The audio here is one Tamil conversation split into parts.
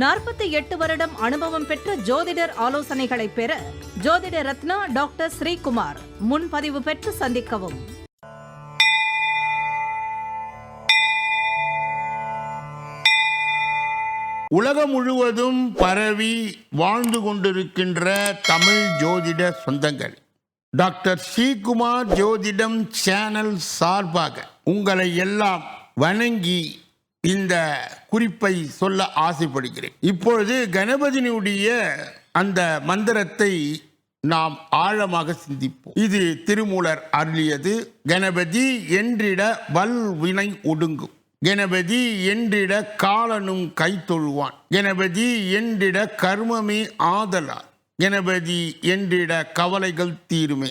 நாற்பத்தி எட்டு வருடம் அனுபவம் பெற்ற ஜோதிடர் ஆலோசனைகளை பெற ஜோதிட ரத்னா டாக்டர் ஸ்ரீகுமார் முன்பதிவு பெற்று சந்திக்கவும். உலகம் முழுவதும் பரவி வாழ்ந்து கொண்டிருக்கின்ற தமிழ் ஜோதிட சொந்தங்கள். டாக்டர் ஸ்ரீகுமார் ஜோதிடம் சேனல் சார்பாக உங்களை எல்லாம் வணங்கி இந்த குறிப்பை சொல்ல ஆசைப்படுகிறேன். இப்பொழுது கணபதியினுடைய அந்த மந்திரத்தை நாம் ஆழமாக சிந்திப்போம். இது திருமூலர் அருளியது கணபதி என்றிட வல்வினை ஒடுங்கும். கணபதி என்றிட காலனும் கை தொழுவான். கணபதி என்றிட கர்மமே ஆதலார் கணபதி என்றிட கவலைகள் தீருமே.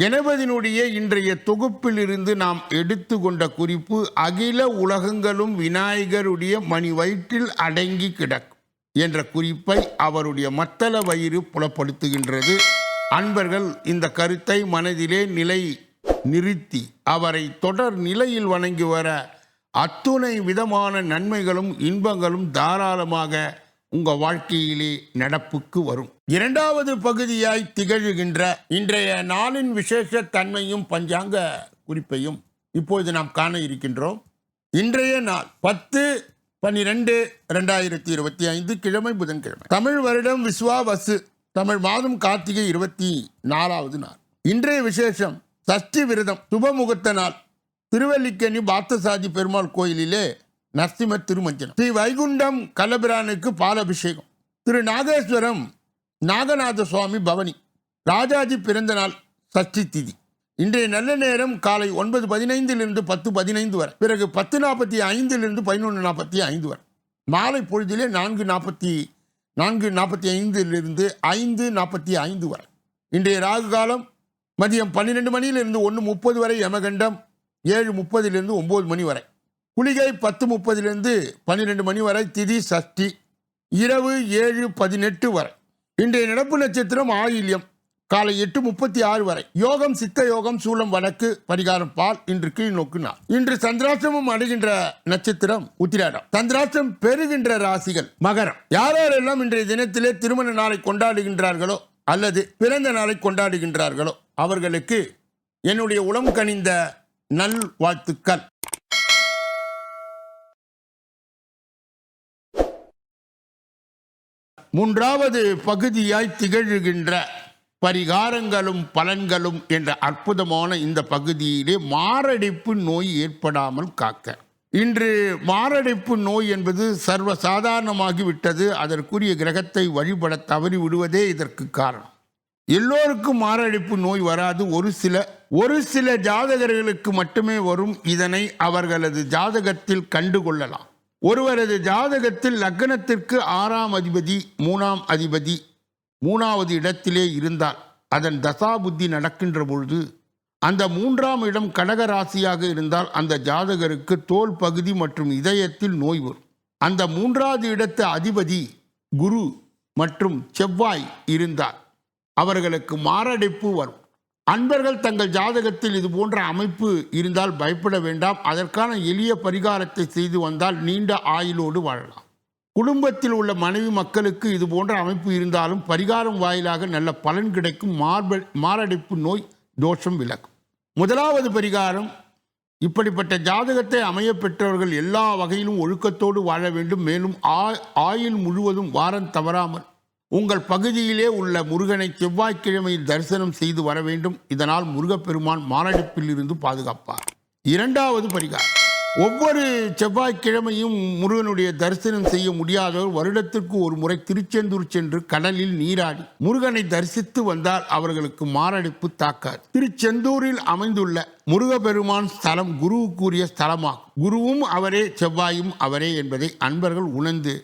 கணபதியினுடைய இன்றைய தொகுப்பிலிருந்து நாம் எடுத்துக்கொண்ட குறிப்பு அகில உலகங்களும் விநாயகருடைய மணி வயிற்றில் அடங்கி கிடக்கும் என்ற குறிப்பை அவருடைய மத்தள வயிறு புலப்படுத்துகின்றது. அன்பர்கள் இந்த கருத்தை மனதிலே நிலை நிறுத்தி அவரை தொடர் நிலையில் வணங்கி வர அத்துணை விதமான நன்மைகளும் இன்பங்களும் தாராளமாக உங்கள் வாழ்க்கையிலே நடப்புக்கு வரும். இரண்டாவது பகுதியாய் திகழ்கின்ற இன்றைய நாளின் விசேஷ தன்மையும் பஞ்சாங்க குறிப்பையும் இப்பொழுது நாம் காண இருக்கின்றோம். இன்றைய நாள் பத்து பன்னிரெண்டு ரெண்டாயிரத்தி இருபத்தி ஐந்து கிழமை புதன்கிழமை. தமிழ் வருடம் விஸ்வாவசு தமிழ் மாதம் கார்த்திகை இருபத்தி நாலாவது நாள். இன்றைய விசேஷம் சஷ்டி விரதம் சுபமுகூர்த்த நாள். திருவல்லிக்கேணி பார்த்தசாதி பெருமாள் கோயிலிலே நரசிம்ம திருமஞ்சனம். ஸ்ரீ வைகுண்டம் கலபிரானுக்கு பாலபிஷேகம். திரு நாகேஸ்வரம் நாகநாத சுவாமி பவனி. ராஜாஜி பிறந்த நாள் சஷ்டி திதி. இன்றைய நல்ல நேரம் காலை ஒன்பது பதினைந்திலிருந்து பத்து பதினைந்து வரை. பிறகு பத்து நாற்பத்தி ஐந்திலிருந்து பதினொன்று நாற்பத்தி ஐந்து வரை. மாலை பொழுதிலே நான்கு நாற்பத்தி நான்கு நாற்பத்தி ஐந்திலிருந்து ஐந்து நாற்பத்தி ஐந்து வரை. இன்றைய ராகு காலம் மதியம் பன்னிரெண்டு மணியிலிருந்து ஒன்று முப்பது வரை யமகண்டம் ஏழு முப்பதிலிருந்து ஒம்பது மணி வரை. குளிகை பத்து முப்பதிலிருந்து பன்னிரெண்டு மணி வரை திதி சஷ்டி. இரவு ஏழு பதினெட்டு வரை. இன்றைய நடப்பு நட்சத்திரம் ஆயில்யம். காலை எட்டு முப்பத்தி ஆறு வரை. யோகம் சித்த யோகம் சூலம் வடக்கு பரிகாரம் பால் இன்று கீழ் நோக்குனார் இன்று சந்திராஷ்டிரமம் அடைகின்ற நட்சத்திரம் உத்திராடம். சந்திராஷ்டிரம் பெறுகின்ற ராசிகள் மகரம். யாரெல்லாம் இன்றைய தினத்திலே திருமண நாளை கொண்டாடுகின்றார்களோ அல்லது பிறந்த நாளை கொண்டாடுகின்றார்களோ அவர்களுக்கு என்னுடைய உளம் கனிந்த நல் வாழ்த்துக்கள் மூன்றாவது பகுதியாய் திகழ்கின்ற பரிகாரங்களும் பலன்களும் என்ற அற்புதமான இந்த பகுதியிலே மாரடைப்பு நோய் ஏற்படாமல் காக்க. இன்று மாரடைப்பு நோய் என்பது சர்வ சாதாரணமாகிவிட்டது அதற்குரிய கிரகத்தை வழிபட தவறி விடுவதே இதற்கு காரணம். எல்லோருக்கும் மாரடைப்பு நோய் வராது. ஒரு சில ஒரு சில ஜாதகர்களுக்கு மட்டுமே வரும். இதனை அவர்களது ஜாதகத்தில் கண்டுகொள்ளலாம். ஒருவரது ஜாதகத்தில் லக்னத்திற்கு ஆறாம் அதிபதி மூணாம் அதிபதி மூணாவது இடத்திலே இருந்தால் அதன் தசாபுத்தி நடக்கின்ற பொழுது அந்த மூன்றாம் இடம் கடக ராசியாக இருந்தால் அந்த ஜாதகருக்கு தோல் பகுதி மற்றும் இதயத்தில் நோய் வரும். அந்த மூன்றாவது இடத்து அதிபதி குரு மற்றும் செவ்வாய் இருந்தால் அவர்களுக்கு மாரடைப்பு வரும். அன்பர்கள் தங்கள் ஜாதகத்தில் இது போன்ற அமைப்பு இருந்தால் பயப்பட வேண்டாம். அதற்கான எளிய பரிகாரத்தை செய்து வந்தால் நீண்ட ஆயுளோடு வாழலாம். குடும்பத்தில் உள்ள மனைவி மக்களுக்கு இது போன்ற அமைப்பு இருந்தாலும் பரிகாரம் வாயிலாக நல்ல பலன் கிடைக்கும். மார்ப மாரடைப்பு நோய் தோஷம் விலகும். முதலாவது பரிகாரம் இப்படிப்பட்ட ஜாதகத்தை அமைய பெற்றவர்கள் எல்லா வகையிலும் ஒழுக்கத்தோடு வாழ வேண்டும். மேலும் ஆ- ஆயுள் முழுவதும் வாரம் தவறாமல் உங்கள் பகுதியிலே உள்ள முருகனை செவ்வாய்க்கிழமையில் தரிசனம் செய்து வர வேண்டும். இதனால் முருகப்பெருமான் மாரடைப்பில் இருந்து பாதுகாப்பார். இரண்டாவது பரிகாரம். ஒவ்வொரு செவ்வாய்க்கிழமையும் முருகனுடைய தரிசனம் செய்ய முடியாதவர் வருடத்திற்கு ஒரு முறை திருச்செந்தூர் சென்று கடலில் நீராடி முருகனை தரிசித்து வந்தால் அவர்களுக்கு மாரடைப்பு தாக்காது. திருச்செந்தூரில் அமைந்துள்ள முருகப்பெருமான் ஸ்தலம் குருவுக்குரிய ஸ்தலமாகும். குருவும் அவரே செவ்வாயும் அவரே என்பதை அன்பர்கள் உணர்ந்து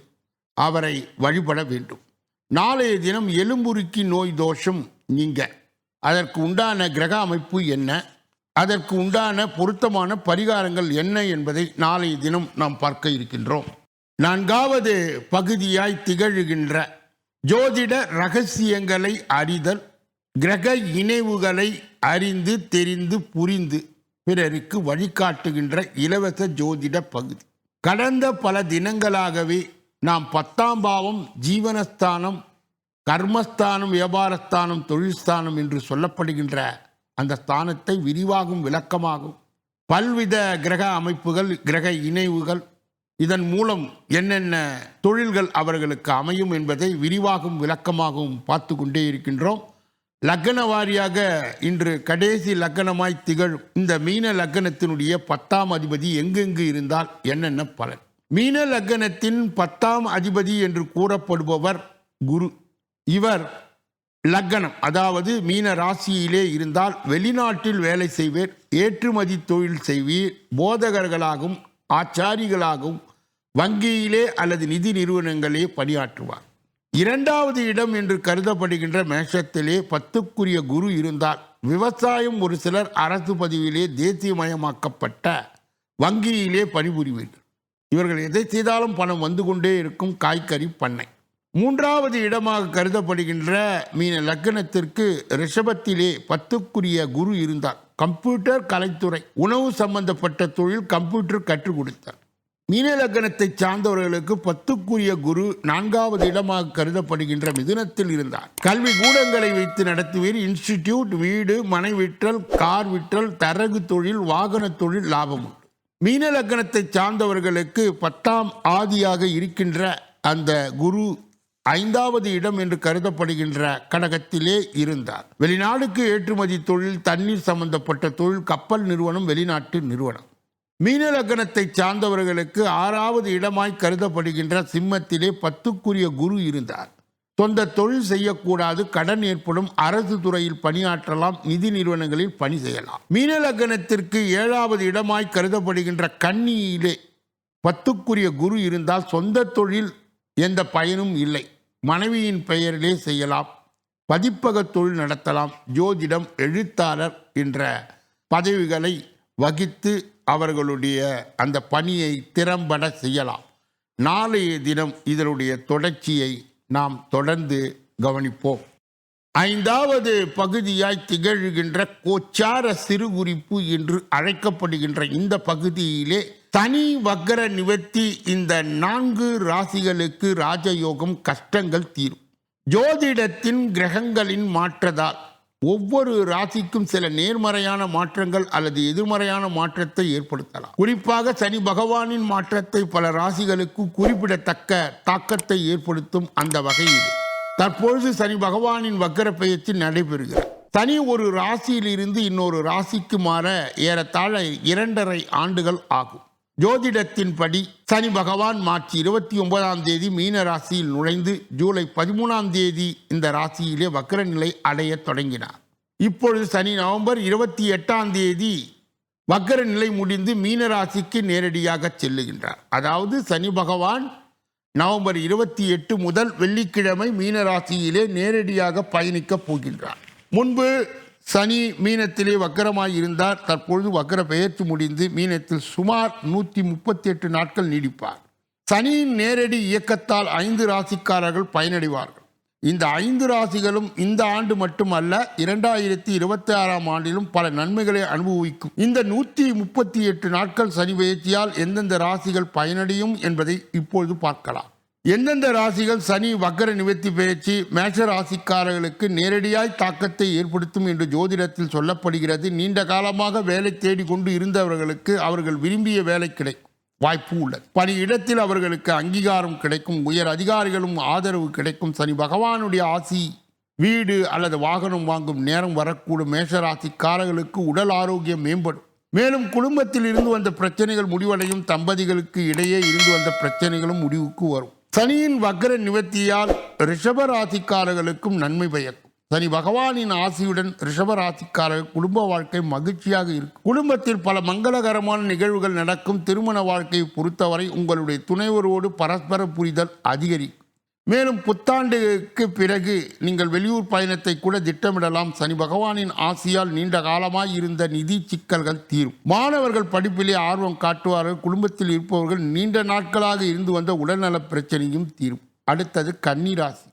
அவரை வழிபட வேண்டும். நாளைய தினம் எலும்புருக்கி நோய் தோஷம் நீங்க. அதற்கு உண்டான கிரக அமைப்பு என்ன? அதற்கு உண்டான பொருத்தமான பரிகாரங்கள் என்ன என்பதை நாளைய தினம் நாம் பார்க்க இருக்கின்றோம். நான்காவது பகுதியாய் திகழ்கின்ற ஜோதிட ரகசியங்களை அறிதல் கிரக இணைவுகளை அறிந்து தெரிந்து புரிந்து பிறருக்கு வழிகாட்டுகின்ற இலவச ஜோதிட பகுதி. கடந்த பல தினங்களாகவே நாம் பத்தாம் பாவம் ஜீவனஸ்தானம் கர்மஸ்தானம் வியாபாரஸ்தானம் தொழில்ஸ்தானம் என்று சொல்லப்படுகின்ற அந்த ஸ்தானத்தை விரிவாகும் விளக்கமாகும். பல்வித கிரக அமைப்புகள் கிரக இணைவுகள் இதன் மூலம் என்னென்ன தொழில்கள் அவர்களுக்கு அமையும் என்பதை விரிவாகும் விளக்கமாகவும் பார்த்து கொண்டே இருக்கின்றோம். லக்கண வாரியாக இன்று கடைசி லக்கணமாய் திகழும் இந்த மீன லக்கணத்தினுடைய பத்தாம் அதிபதி எங்கெங்கு இருந்தால் என்னென்ன பலன்? மீன லக்கணத்தின் பத்தாம் அதிபதி என்று கூறப்படுபவர் குரு. இவர் லக்கணம் அதாவது மீன ராசியிலே இருந்தால் வெளிநாட்டில் வேலை செய்வர் ஏற்றுமதி தொழில் செய்வீர் போதகர்களாகவும் ஆச்சாரிகளாகவும் வங்கியிலே அல்லது நிதி நிறுவனங்களே பணியாற்றுவார். இரண்டாவது இடம் என்று கருதப்படுகின்ற மேஷத்திலே பத்துக்குரிய குரு இருந்தால் விவசாயம் ஒரு சிலர் அரசு பதிவிலே தேசியமயமாக்கப்பட்ட வங்கியிலே பணிபுரிவீர்கள். இவர்கள் எதை செய்தாலும் பணம் வந்து கொண்டே இருக்கும் காய்கறி பண்ணை. மூன்றாவது இடமாக கருதப்படுகின்ற மீன லக்கணத்திற்கு ரிஷபத்திலே பத்துக்குரிய குரு இருந்தார். கம்ப்யூட்டர் கலைத்துறை உணவு சம்பந்தப்பட்ட தொழில் கம்ப்யூட்டர் கற்றுக் கொடுத்தார். மீன லக்கணத்தை சார்ந்தவர்களுக்கு பத்துக்குரிய குரு நான்காவது இடமாக கருதப்படுகின்ற மிதுனத்தில் இருந்தார். கல்வி கூடங்களை வைத்து நடத்துவீர் இன்ஸ்டிடியூட் வீடு மனை விற்றல் கார் விற்றல் தரகு தொழில் வாகன தொழில் லாபம் உண்டு. மீன லக்னத்தை சார்ந்தவர்களுக்கு பத்தாம் ஆதியாக இருக்கின்ற அந்த குரு ஐந்தாவது இடம் என்று கருதப்படுகின்ற கடகத்திலே இருந்தார். வெளிநாடுக்கு ஏற்றுமதி தொழில் தண்ணீர் சம்பந்தப்பட்ட தொழில் கப்பல் நிறுவனம் வெளிநாட்டு நிறுவனம். மீன லக்னத்தை சார்ந்தவர்களுக்கு ஆறாவது இடமாய் கருதப்படுகின்ற சிம்மத்திலே பத்துக்குரிய குரு இருந்தார். சொந்த தொழில் செய்யக்கூடாது கடன் ஏற்படும் அரசு துறையில் பணியாற்றலாம் நிதி நிறுவனங்களில் பணி செய்யலாம். மீன லக்னத்திற்கு ஏழாவது இடமாய் கருதப்படுகின்ற கன்னியிலே பத்துக்குரிய குரு இருந்தால் சொந்த தொழில் எந்த பயனும் இல்லை. மனைவியின் பெயரிலே செய்யலாம் பதிப்பக தொழில் நடத்தலாம் ஜோதிடம் எழுத்தாளர் என்ற பதவிகளை வகித்து அவர்களுடைய அந்த பணியை திறம்பட செய்யலாம். நாளைய தினம் இதனுடைய தொடர்ச்சியை நாம் தொடர்ந்து கவனிப்போம். ஐந்தாவது பகுதியாய் திகழ்கின்ற கோச்சார சிறுகுறிப்பு என்று அழைக்கப்படுகின்ற இந்த பகுதியிலே தனி வக்கர நிவர்த்தி இந்த நான்கு ராசிகளுக்கு ராஜயோகம் கஷ்டங்கள் தீரும். ஜோதிடத்தின் கிரகங்களின் மாற்றதால் ஒவ்வொரு ராசிக்கும் சில நேர்மறையான மாற்றங்கள் அல்லது எதிர்மறையான மாற்றத்தை ஏற்படுத்தலாம். குறிப்பாக சனி பகவானின் மாற்றத்தை பல ராசிகளுக்கு குறிப்பிடத்தக்க தாக்கத்தை ஏற்படுத்தும் அந்த வகையில் தற்பொழுது சனி பகவானின் வக்கர பெயர்ச்சி நடைபெறுகிறது. சனி ஒரு ராசியிலிருந்து இன்னொரு ராசிக்கு மாற ஏறத்தாழ இரண்டரை ஆண்டுகள் ஆகும். ஜோதிடத்தின்படி சனி பகவான் மார்ச் இருபத்தி ஒன்பதாம் தேதி மீன ராசியில் நுழைந்து ஜூலை பதிமூணாம் தேதி இந்த ராசியிலே வக்கர நிலை அடைய தொடங்கினார். இப்பொழுது சனி நவம்பர் இருபத்தி எட்டாம் தேதி வக்கர நிலை முடிந்து மீன ராசிக்கு நேரடியாக செல்லுகின்றார். அதாவது சனி பகவான் நவம்பர் இருபத்தி எட்டு முதல் வெள்ளிக்கிழமை மீன ராசியிலே நேரடியாக பயணிக்கப் போகின்றார். முன்பு சனி மீனத்திலே வக்கரமாய் இருந்தார். தற்பொழுது வக்கர பெயர்த்து முடிந்து மீனத்தில் சுமார் நூற்றி முப்பத்தி எட்டு நாட்கள் நீடிப்பார். சனியின் நேரடி இயக்கத்தால் ஐந்து ராசிக்காரர்கள் பயனடைவார்கள். இந்த ஐந்து ராசிகளும் இந்த ஆண்டு மட்டுமல்ல இரண்டாயிரத்தி இருபத்தி ஆறாம் ஆண்டிலும் பல நன்மைகளை அனுபவிக்கும். இந்த நூற்றி முப்பத்தி எட்டு நாட்கள் சனி பயிற்சியால் எந்தெந்த ராசிகள் பயனடையும் என்பதை இப்பொழுது பார்க்கலாம். எந்தெந்த ராசிகள் சனி வக்கர நிவர்த்தி பயிற்சி மேஷ ராசிக்காரர்களுக்கு நேரடியாய் தாக்கத்தை ஏற்படுத்தும் என்று ஜோதிடத்தில் சொல்லப்படுகிறது. நீண்ட காலமாக வேலை தேடிக்கொண்டு இருந்தவர்களுக்கு அவர்கள் விரும்பிய வேலை கிடைக்கும். வாய்ப்பு உள்ளது. பணியிடத்தில் அவர்களுக்கு அங்கீகாரம் கிடைக்கும். உயர் அதிகாரிகளும் ஆதரவு கிடைக்கும். சனி பகவானுடைய ஆசி வீடு அல்லது வாகனம் வாங்கும் நேரம் வரக்கூடும். மேஷராசிக்காரர்களுக்கு உடல் ஆரோக்கியம் மேம்படும். மேலும் குடும்பத்தில் இருந்து வந்த பிரச்சனைகள் முடிவடையும். தம்பதிகளுக்கு இடையே இருந்து வந்த பிரச்சனைகளும் முடிவுக்கு வரும். சனியின் வக்கர நிவர்த்தியால் ரிஷபராசிக்காரர்களுக்கும் நன்மை பயக்கும். சனி பகவானின் ஆசியுடன் ரிஷப ராசிக்காரர்கள் குடும்ப வாழ்க்கை மகிழ்ச்சியாக இருக்கும். குடும்பத்தில் பல மங்களகரமான நிகழ்வுகள் நடக்கும். திருமண வாழ்க்கையை பொறுத்தவரை உங்களுடைய துணைவரோடு பரஸ்பர புரிதல் அதிகரிக்கும். மேலும் புத்தாண்டுக்கு பிறகு நீங்கள் வெளியூர் பயணத்தை கூட திட்டமிடலாம். சனி பகவானின் ஆசியால் நீண்ட காலமாய் இருந்த நிதி சிக்கல்கள் தீரும். மாணவர்கள் படிப்பிலே ஆர்வம் காட்டுவார்கள். குடும்பத்தில் இருப்பவர்கள் நீண்ட நாட்களாக இருந்து வந்த உடல்நலப் பிரச்சனையும் தீரும். அடுத்தது கன்னி ராசி.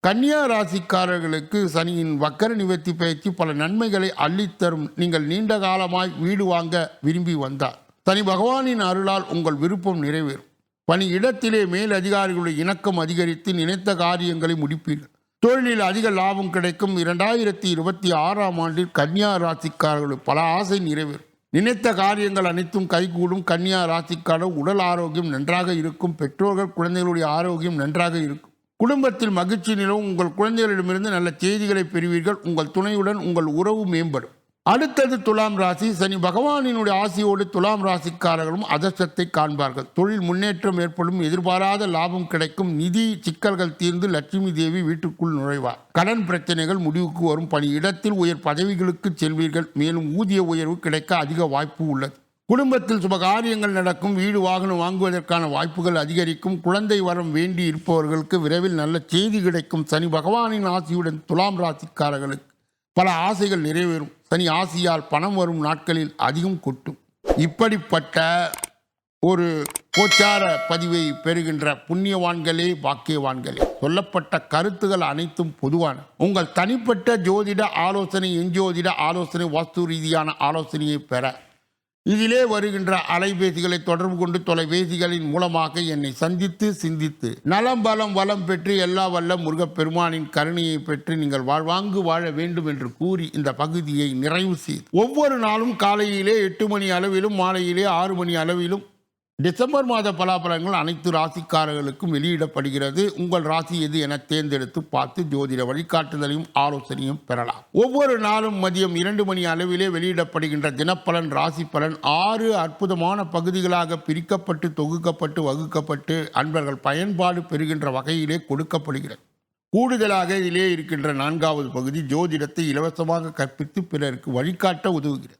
கன்னியா ராசிக்காரர்களுக்கு சனியின் வக்கர நிவர்த்தி பயிற்சி பல நன்மைகளை அள்ளித்தரும். நீங்கள் நீண்ட காலமாய் வீடு வாங்க விரும்பி வந்தார். சனி பகவானின் அருளால் உங்கள் விருப்பம் நிறைவேறும். பணி இடத்திலே மேல் அதிகாரிகளுடைய இணக்கம் அதிகரித்து நினைத்த காரியங்களை முடிப்பீர்கள். தொழிலில் அதிக லாபம் கிடைக்கும். இரண்டாயிரத்தி இருபத்தி ஆறாம் ஆண்டில் கன்னியா ராசிக்காரர்களுக்கு பல ஆசை நிறைவேறும். நினைத்த காரியங்கள் அனைத்தும் கைகூடும். கன்னியா ராசிக்காரர் உடல் ஆரோக்கியம் நன்றாக இருக்கும். பெற்றோர்கள் குழந்தைகளுடைய ஆரோக்கியம் நன்றாக இருக்கும். குடும்பத்தில் மகிழ்ச்சி நிலவும். உங்கள் குழந்தைகளிடமிருந்து நல்ல செய்திகளை பெறுவீர்கள். உங்கள் துணையுடன் உங்கள் உறவு மேம்படும். அடுத்தது துலாம் ராசி. சனி பகவானினுடைய ஆசியோடு துலாம் ராசிக்காரர்களும் அதர்ஷ்டத்தை காண்பார்கள். தொழில் முன்னேற்றம் ஏற்படும் எதிர்பாராத லாபம் கிடைக்கும் நிதி சிக்கல்கள் தீர்ந்து லட்சுமி தேவி வீட்டுக்குள் நுழைவார். கடன் பிரச்சனைகள் முடிவுக்கு வரும் பணி. இடத்தில் உயர் பதவிகளுக்கு செல்வீர்கள். மேலும் ஊதிய உயர்வு கிடைக்க அதிக வாய்ப்பு உள்ளது. குடும்பத்தில் சுப காரியங்கள் நடக்கும். வீடு வாகனம் வாங்குவதற்கான வாய்ப்புகள் அதிகரிக்கும். குழந்தை வரம் வேண்டி இருப்பவர்களுக்கு விரைவில் நல்ல செய்தி கிடைக்கும். சனி பகவானின் ஆசியுடன் துலாம் ராசிக்காரர்களுக்கு பல ஆசைகள் நிறைவேறும். சனி ஆசியால் பணம் வரும் நாட்களில் அதிகம் கொட்டும். இப்படிப்பட்ட ஒரு கோச்சார பதிவை பெறுகின்ற புண்ணியவான்களே பாக்கியவான்களே சொல்லப்பட்ட கருத்துகள் அனைத்தும் பொதுவான. உங்கள் தனிப்பட்ட ஜோதிட ஆலோசனை எஞ்சோதிட ஆலோசனை வாஸ்து ரீதியான ஆலோசனையை பெற இதிலே வருகின்ற அலைபேசிகளை தொடர்பு கொண்டு தொலைபேசிகளின் மூலமாக என்னை சந்தித்து சிந்தித்து நலம் பலம் வளம் பெற்று எல்லா வல்ல முருகப்பெருமானின் கருணையை பெற்று நீங்கள் வாழ்வாங்கு வாழ வேண்டும் என்று கூறி இந்த பகுதியை நிறைவு செய்து ஒவ்வொரு நாளும் காலையிலே எட்டு மணி அளவிலும் மாலையிலே ஆறு மணி அளவிலும் டிசம்பர் மாத பலாபலங்கள் அனைத்து ராசிக்காரர்களுக்கும் வெளியிடப்படுகிறது. உங்கள் ராசி எது என தேர்ந்தெடுத்து பார்த்து ஜோதிட வழிகாட்டுதலையும் ஆலோசனையும் பெறலாம். ஒவ்வொரு நாளும் மதியம் இரண்டு மணி அளவிலே வெளியிடப்படுகின்ற தினப்பலன் ராசி பலன் ஆறு அற்புதமான பகுதிகளாக பிரிக்கப்பட்டு தொகுக்கப்பட்டு வகுக்கப்பட்டு அன்பர்கள் பயன்பாடு பெறுகின்ற வகையிலே கொடுக்கப்படுகிறது. கூடுதலாக இதிலே இருக்கின்ற நான்காவது பகுதி ஜோதிடத்தை இலவசமாக கற்பித்து பிறருக்கு வழிகாட்ட உதவுகிறது.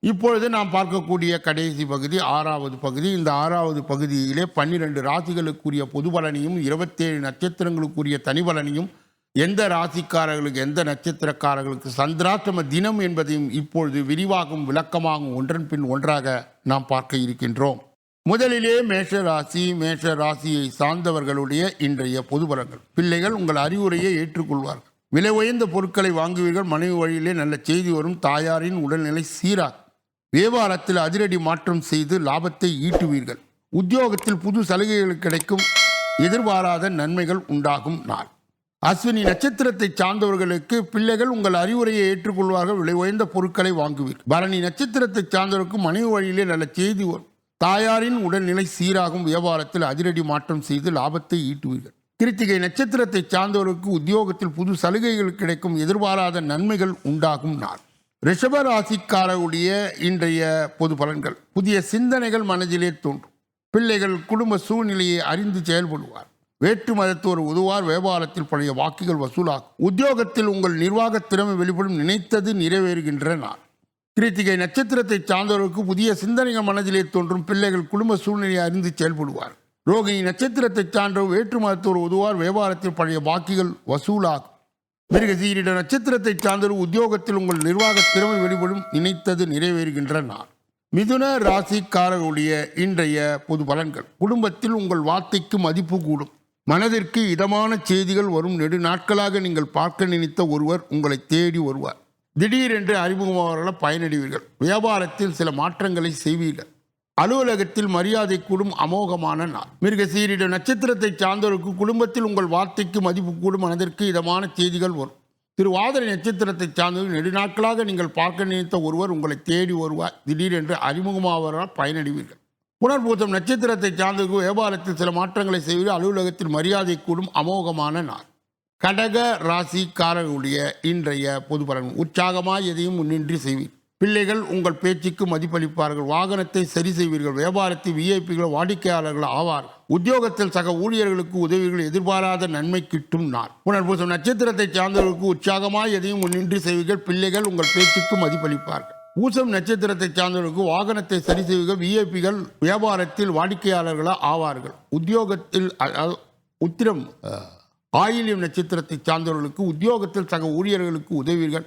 இப்பொழுது நாம் பார்க்கக்கூடிய கடைசி பகுதி ஆறாவது பகுதி. இந்த ஆறாவது பகுதியிலே பன்னிரெண்டு ராசிகளுக்குரிய பொது பலனையும் இருபத்தேழு நட்சத்திரங்களுக்குரிய தனி பலனையும் எந்த ராசிக்காரர்களுக்கு எந்த நட்சத்திரக்காரர்களுக்கு சந்திராஷ்டம தினம் என்பதையும் இப்பொழுது விரிவாகும் விளக்கமாகும் ஒன்றன் பின் ஒன்றாக நாம் பார்க்க இருக்கின்றோம். முதலிலே மேஷ ராசி மேஷ ராசியை சார்ந்தவர்களுடைய இன்றைய பொது பலன்கள். பிள்ளைகள் உங்கள் அறிவுரையை ஏற்றுக்கொள்வார்கள். விலை உயர்ந்த பொருட்களை வாங்குவீர்கள். மனைவி வழியிலே நல்ல செய்தி வரும். தாயாரின் உடல்நிலை சீராகும். வியாபாரத்தில் அதிரடி மாற்றம் செய்து லாபத்தை ஈட்டுவீர்கள். உத்தியோகத்தில் புது சலுகைகள் கிடைக்கும். எதிர்பாராத நன்மைகள் உண்டாகும் நாள். அஸ்வினி நட்சத்திரத்தை சார்ந்தவர்களுக்கு பிள்ளைகள் உங்கள் அறிவுரையை ஏற்றுக்கொள்வார்கள். விலை உயர்ந்த பொருட்களை வாங்குவீர்கள். பரணி நட்சத்திரத்தை சார்ந்தவருக்கு மனைவி வழியிலே நல்ல செய்தி வரும். தாயாரின் உடல்நிலை சீராகும். வியாபாரத்தில் அதிரடி மாற்றம் செய்து லாபத்தை ஈட்டுவீர்கள். கிருத்திகை நட்சத்திரத்தை சார்ந்தவருக்கு உத்தியோகத்தில் புது சலுகைகள் கிடைக்கும். எதிர்பாராத நன்மைகள் உண்டாகும் நாள். ரிஷபராசிக்காரருடைய இன்றைய பொது பலன்கள். புதிய சிந்தனைகள் மனதிலே தோன்றும். பிள்ளைகள் குடும்ப சூழ்நிலையை அறிந்து செயல்படுவார். வேற்று மதத்தோர் உதுவார் வியாபாரத்தில் பழைய வாக்குகள் வசூலாகும். உத்தியோகத்தில் உங்கள் நிர்வாக திறமை வெளிப்படும் நினைத்தது நிறைவேறுகின்ற நாள். கிருத்திகை நட்சத்திரத்தை சார்ந்தவர்களுக்கு புதிய சிந்தனைகள் மனதிலே தோன்றும். பிள்ளைகள் குடும்ப சூழ்நிலையை அறிந்து செயல்படுவார். ரோகிணி நட்சத்திரத்தை சார்ந்தவர் வேற்று மதத்தோர் உதுவார் வியாபாரத்தில் பழைய வாக்குகள் வசூலாகும். மிருகசீரிட நட்சத்திரத்தை சார்ந்தது உத்தியோகத்தில் உங்கள் நிர்வாக திறமை வெளிப்படும் நினைத்தது நிறைவேறுகின்ற நாள் மிதுன ராசிக்காரர்களுடைய இன்றைய பொது பலன்கள். குடும்பத்தில் உங்கள் வார்த்தைக்கு மதிப்பு கூடும். மனதிற்கு இதமான செய்திகள் வரும் நெடு நாட்களாக நீங்கள் பார்க்க நினைத்த ஒருவர் உங்களை தேடி வருவார். திடீரென்று அறிமுகமாக பயனடைவீர்கள். வியாபாரத்தில் சில மாற்றங்களை செய்வீர்கள். அலுவலகத்தில் மரியாதை கூடும் அமோகமான நாள். மிருக சீரிட நட்சத்திரத்தை சார்ந்தவருக்கு குடும்பத்தில் உங்கள் வார்த்தைக்கு மதிப்பு கூடும் மனதிற்கு இதமான செய்திகள் வரும். திருவாதிரை நட்சத்திரத்தை சார்ந்தவர்கள் நெடுநாட்களாக நீங்கள் பார்க்க நினைத்த ஒருவர் உங்களை தேடி வருவார். திடீரென்று அறிமுகமாவதால் பயனடைவீர்கள். புனர்பூசம் நட்சத்திரத்தை சார்ந்தவர்கள் வியாபாரத்தில் சில மாற்றங்களை செய்வது அலுவலகத்தில் மரியாதை கூடும் அமோகமான நாள். கடக ராசிக்காரர்களுடைய இன்றைய பொது பலன். உற்சாகமாக எதையும் முன்னின்றி செய்வீர். பிள்ளைகள் உங்கள் பேச்சுக்கு மதிப்பளிப்பார்கள். வாகனத்தை சரி செய்வீர்கள். வியாபாரத்தில் விஐபிகள் வாடிக்கையாளர்கள் ஆவார்கள் உத்தியோகத்தில் சக ஊழியர்களுக்கு உதவிகள் எதிர்பாராத நன்மை கிட்டும் நாள். புனர்பூசம் நட்சத்திரத்தை சார்ந்தவர்களுக்கு உற்சாகமாய் எதையும் முன்னின்றி செய்வீர்கள். பிள்ளைகள் உங்கள் பேச்சுக்கு மதிப்பளிப்பார்கள். பூசம் நட்சத்திரத்தை சார்ந்தவர்களுக்கு வாகனத்தை சரி செய்வீர்கள். விஐபிகள் வியாபாரத்தில் வாடிக்கையாளர்களா ஆவார்கள். உத்தியோகத்தில் உத்திரம் ஆயில்யம் நட்சத்திரத்தை சார்ந்தவர்களுக்கு உத்தியோகத்தில் சக ஊழியர்களுக்கு உதவிகள்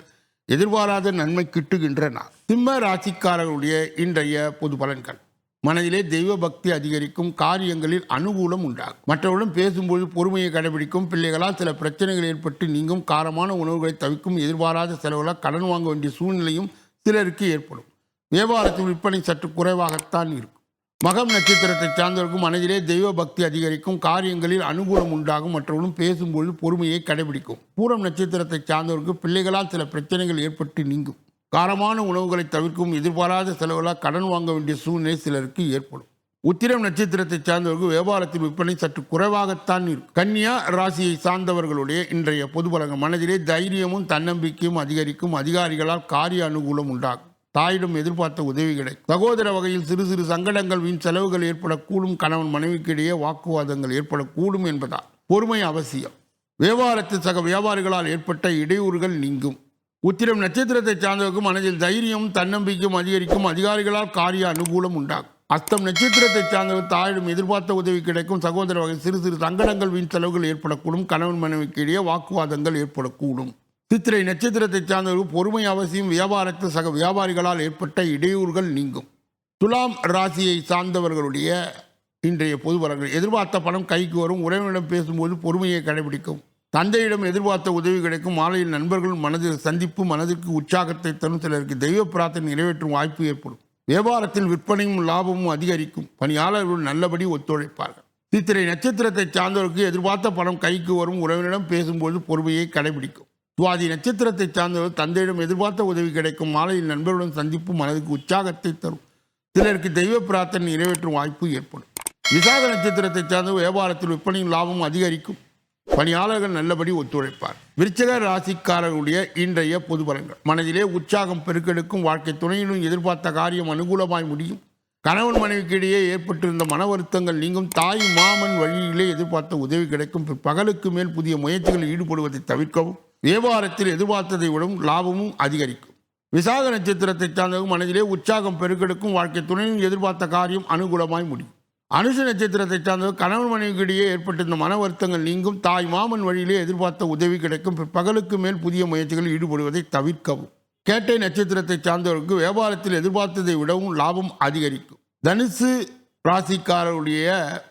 எதிர்பாராத நன்மை கிட்டுகின்றன சிம்ம ராசிக்காரர்களுடைய இன்றைய பொது பலன்கள். மனதிலே தெய்வ பக்தி அதிகரிக்கும் காரியங்களில் அனுகூலம் உண்டாகும். மற்றவர்களும் பேசும்போது பொறுமையை கடைபிடிக்கும் பிள்ளைகளால் சில பிரச்சனைகள் ஏற்பட்டு நீங்கும் காரமான உணவுகளை தவிக்கும் எதிர்பாராத செலவுகளால் கடன் வாங்க வேண்டிய சூழ்நிலையும் சிலருக்கு ஏற்படும். வியாபாரத்தில் விற்பனை சற்று குறைவாகத்தான் இருக்கும். மகம் நட்சத்திரத்தை சார்ந்தவர்களுக்கும் மனதிலே தெய்வ பக்தி அதிகரிக்கும் காரியங்களில் அனுகூலம் உண்டாகும் மற்றவர்களும் பேசும்பொழுது பொறுமையை கடைபிடிக்கும். பூரம் நட்சத்திரத்தை சார்ந்தவருக்கு பிள்ளைகளால் சில பிரச்சனைகள் ஏற்பட்டு நீங்கும். காரமான உணவுகளை தவிர்க்கும் எதிர்பாராத செலவுகளால் கடன் வாங்க வேண்டிய சூழ்நிலை சிலருக்கு ஏற்படும். உத்திரம் நட்சத்திரத்தை சார்ந்தவர்கள் வியாபாரத்தில் விற்பனை சற்று குறைவாகத்தான் இருக்கும். கன்னியா ராசியை சார்ந்தவர்களுடைய இன்றைய பொது பலன்கள் மனதிலே தைரியமும் தன்னம்பிக்கையும் அதிகரிக்கும் அதிகாரிகளால் காரிய அனுகூலம் உண்டாகும். தாயிடம் எதிர்பார்த்த உதவி கிடைக்கும் சகோதர வகையில் சிறு சிறு சங்கடங்கள் வீண் செலவுகள் ஏற்படக்கூடும். கணவன் மனைவிக்கிடையே வாக்குவாதங்கள் ஏற்படக்கூடும் என்பதால் பொறுமை அவசியம். வியாபாரத்தில் சக வியாபாரிகளால் ஏற்பட்ட இடையூறுகள் நீங்கும். உத்திரம் நட்சத்திரத்தை சார்ந்தவர்க்கும் மனதில் தைரியம் தன்னம்பிக்கையும் அதிகரிக்கும் அதிகாரிகளால் காரிய அனுகூலம் உண்டாகும். அஸ்தம் நட்சத்திரத்தை சார்ந்தவர் தாயிடம் எதிர்பார்த்த உதவி கிடைக்கும். சகோதர வகை சிறு சிறு சங்கடங்கள் வீண் செலவுகள் ஏற்படக்கூடும். கணவன் மனைவிக்கு இடையே வாக்குவாதங்கள் ஏற்படக்கூடும். சித்திரை நட்சத்திரத்தை சார்ந்தவர்கள் பொறுமை அவசியம் வியாபாரத்தில் சக வியாபாரிகளால் ஏற்பட்ட இடையூறுகள் நீங்கும். துலாம் ராசியை சார்ந்தவர்களுடைய இன்றைய பொது வரங்கள். எதிர்பார்த்த பணம் கைக்கு வரும். உறவினரிடம் பேசும்போது பொறுமையை கடைபிடிக்கும். தந்தையிடம் எதிர்பார்த்த உதவி கிடைக்கும். மாலையில் நண்பர்கள் மனதில் சந்திப்பு மனதிற்கு உற்சாகத்தை தரும் சிலருக்கு தெய்வ பிரார்த்தனை நிறைவேற்றும் வாய்ப்பு ஏற்படும். வியாபாரத்தில் விற்பனையும் லாபமும் அதிகரிக்கும். பணியாளர்கள் நல்லபடி ஒத்துழைப்பார்கள். சித்திரை நட்சத்திரத்தை சார்ந்தவருக்கு எதிர்பார்த்த பணம் கைக்கு வரும். உறவினரிடம் பேசும்போது பொறுமையை கடைபிடிக்கும். சுவாதி நட்சத்திரத்தை சார்ந்தவர் தந்தையிடம் எதிர்பார்த்த உதவி கிடைக்கும். மாலையில் நண்பர்களுடன் சந்திப்பு மனதுக்கு உற்சாகத்தை தரும். சிலருக்கு தெய்வ பிரார்த்தனை நிறைவேற்றும் வாய்ப்பு ஏற்படும். விசாக நட்சத்திரத்தை சார்ந்த வியாபாரத்தில் விற்பனையும் லாபம் அதிகரிக்கும். பணியாளர்கள் நல்லபடி ஒத்துழைப்பார். விருச்சக ராசிக்காரர்களுடைய இன்றைய பொது பலன்கள். மனதிலே உற்சாகம் பெருக்கெடுக்கும். வாழ்க்கை துணையிலும் எதிர்பார்த்த காரியம் அனுகூலமாய் முடியும். கணவன் மனைவிக்கு இடையே ஏற்பட்டிருந்த மன வருத்தங்கள் நீங்கும். தாய் மாமன் வழியிலே எதிர்பார்த்த உதவி கிடைக்கும். பகலுக்கு மேல் புதிய முயற்சிகளில் ஈடுபடுவதை தவிர்க்கவும். வியாபாரத்தில் எதிர்பார்த்ததை விடவும் லாபமும் அதிகரிக்கும். விசாக நட்சத்திரத்தை சார்ந்தவங்க மனதிலே உற்சாகம் பெருக்கெடுக்கும் வாழ்க்கை துணையும் எதிர்பார்த்த காரியம் அனுகூலமாய் முடியும். அனுஷ நட்சத்திரத்தை சார்ந்தவர் கணவன் மனைவிக்கிடையே ஏற்பட்டிருந்த மன வருத்தங்கள் நீங்கும். தாய் மாமன் வழியிலே எதிர்பார்த்த உதவி கிடைக்கும். பகலுக்கு மேல் புதிய முயற்சிகளில் ஈடுபடுவதை தவிர்க்கவும். கேட்டை நட்சத்திரத்தை சார்ந்தவருக்கு வியாபாரத்தில் எதிர்பார்த்ததை விடவும் லாபம் அதிகரிக்கும். தனுசு ராசிக்காரருடைய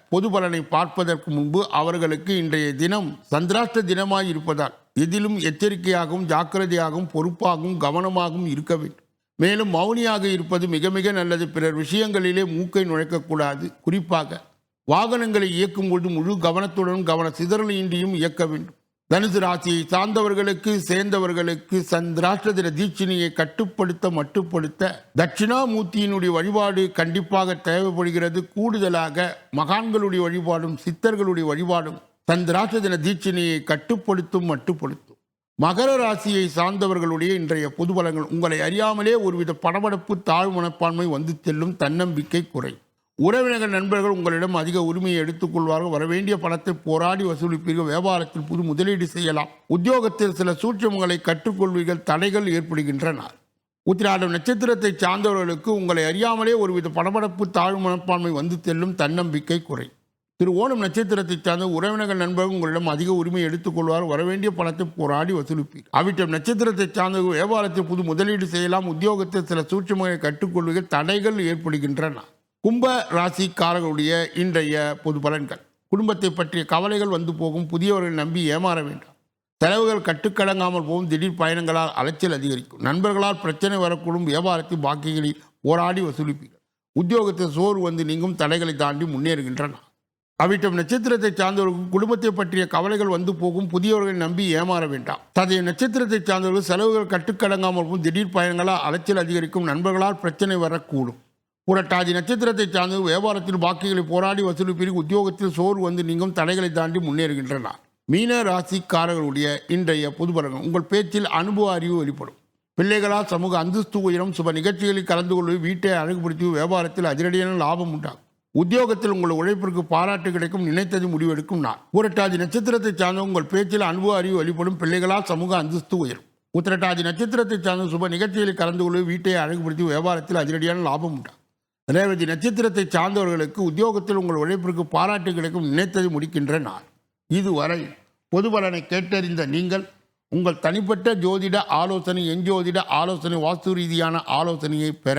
பொது பலனை பார்ப்பதற்கு முன்பு அவர்களுக்கு இன்றைய தினம் சந்திராஷ்ட தினமாய் இருப்பதால் எதிலும் எச்சரிக்கையாகவும் ஜாக்கிரதையாகவும் பொறுப்பாகவும் கவனமாகவும் இருக்க வேண்டும். மேலும் மௌனியாக இருப்பது மிக மிக நல்லது. பிறர் விஷயங்களிலே மூக்கை நுழைக்கக்கூடாது. குறிப்பாக வாகனங்களை இயக்கும் பொழுது முழு கவனத்துடன் கவன சிதறலையின்றியும் இயக்க வேண்டும். தனுசு ராசியை சார்ந்தவர்களுக்கு சேர்ந்தவர்களுக்கு சந்திராஷ்டிர தீட்சினியை கட்டுப்படுத்த மட்டுப்படுத்த தட்சிணாமூர்த்தியினுடைய வழிபாடு கண்டிப்பாக தேவைப்படுகிறது. கூடுதலாக மகான்களுடைய வழிபாடும் சித்தர்களுடைய வழிபாடும் தன் சந்திராஷ்டிர தீட்சணையை கட்டுப்படுத்தும் மட்டுப்படுத்தும். மகர ராசியை சார்ந்தவர்களுடைய இன்றைய பொது பலன்கள் உங்களை அறியாமலே ஒருவித படபடப்பு தாழ்வு மனப்பான்மை வந்து செல்லும் தன்னம்பிக்கை குறை. உறவினர்கள் நண்பர்கள் உங்களிடம் அதிக உரிமையை எடுத்துக்கொள்வார்கள் வரவேண்டிய பணத்தை போராடி வசூலிப்பீர்கள். வியாபாரத்தில் புது முதலீடு செய்யலாம். உத்தியோகத்தில் சில சூட்சமங்களை கற்றுக்கொள்வீர்கள். தடைகள் ஏற்படுகின்றன. உத்திராடம் நட்சத்திரத்தை சார்ந்தவர்களுக்கு உங்களை அறியாமலே ஒருவித படபடப்பு தாழ்வு மனப்பான்மை வந்து செல்லும் தன்னம்பிக்கை குறை. திரு ஓணம் நட்சத்திரத்தை சார்ந்த உறவினர்கள் நண்பர்கள் உங்களிடம் அதிக உரிமை எடுத்துக்கொள்வார் வரவேண்டிய பணத்தை போராடி வசூலிப்பீர். அவிட்டம் நட்சத்திரத்தை சார்ந்த வியாபாரத்தில் புது முதலீடு செய்யலாம். உத்தியோகத்தில் சில சூட்சமங்களை கற்றுக்கொள்வதில் தடைகள் ஏற்படுகின்றன. கும்ப ராசிக்காரர்களுடைய இன்றைய பொது பலன்கள். குடும்பத்தை பற்றிய கவலைகள் வந்து போகும். புதியவர்கள் நம்பி ஏமாற வேண்டாம். செலவுகள் கட்டுக்கடங்காமல் போகும். திடீர் பயணங்களால் அலைச்சல் அதிகரிக்கும். நண்பர்களால் பிரச்சனை வரக்கூடும். வியாபாரத்தில் பாக்கிகளில் போராடி வசூலிப்பீர்கள். உத்தியோகத்தில் சோறு வந்து நீங்கும். தடைகளை தாண்டி முன்னேறுகின்றன. அவிட்டம் நட்சத்திரத்தை சார்ந்தவர்களுக்கு குடும்பத்தை பற்றிய கவலைகள் வந்து போகும். புதியவர்களை நம்பி ஏமாற வேண்டாம். ததைய நட்சத்திரத்தை சார்ந்தவர்கள் செலவுகள் கட்டுக்கடங்காமல் இருக்கும் திடீர் பயணங்களால் அலைச்சல் அதிகரிக்கும். நண்பர்களால் பிரச்சனை வரக்கூடும். புரட்டாதி நட்சத்திரத்தை சார்ந்த வியாபாரத்தில் பாக்கிகளை போராடி வசூலிப்பிற்கு உத்தியோகத்தில் சோறு வந்து நீங்கும் தடைகளை தாண்டி முன்னேறுகின்றன மீன ராசிக்காரர்களுடைய இன்றைய புதுபரகம் உங்கள் பேச்சில் அனுபவ அறிவு வெளிப்படும். பிள்ளைகளால் சமூக அந்தஸ்து உயரம். சுப நிகழ்ச்சிகளில் கலந்து கொள்வது வீட்டை அழகுபடுத்தி வியாபாரத்தில் அதிரடியான லாபம் உண்டாகும். உத்தியோகத்தில் உங்கள் உழைப்பிற்கு பாராட்டு கிடைக்கும் நினைத்தது முடிவெடுக்கும் நாள் பூரட்டாதி நட்சத்திரத்தை சார்ந்த உங்கள் பேச்சில் அன்பு அறிவு வெளிப்படும் பிள்ளைகளால் சமூக அந்தஸ்து உயரும். உத்திரட்டாதி நட்சத்திரத்தை சார்ந்த சுப நிகழ்ச்சிகளில் கலந்து கொள்ள வீட்டை அழகுபடுத்தி வியாபாரத்தில் அதிரடியான லாபம் உண்டாகும் ரேவதி நட்சத்திரத்தை சார்ந்தவர்களுக்கு உத்தியோகத்தில் உங்கள் உழைப்பிற்கு பாராட்டு கிடைக்கும் நினைத்தது முடிக்கின்ற நாள். இதுவரை பொதுபலனை கேட்டறிந்த நீங்கள் உங்கள் தனிப்பட்ட ஜோதிட ஆலோசனை எஞ்சோதிட ஆலோசனை வாஸ்து ரீதியான ஆலோசனையை பெற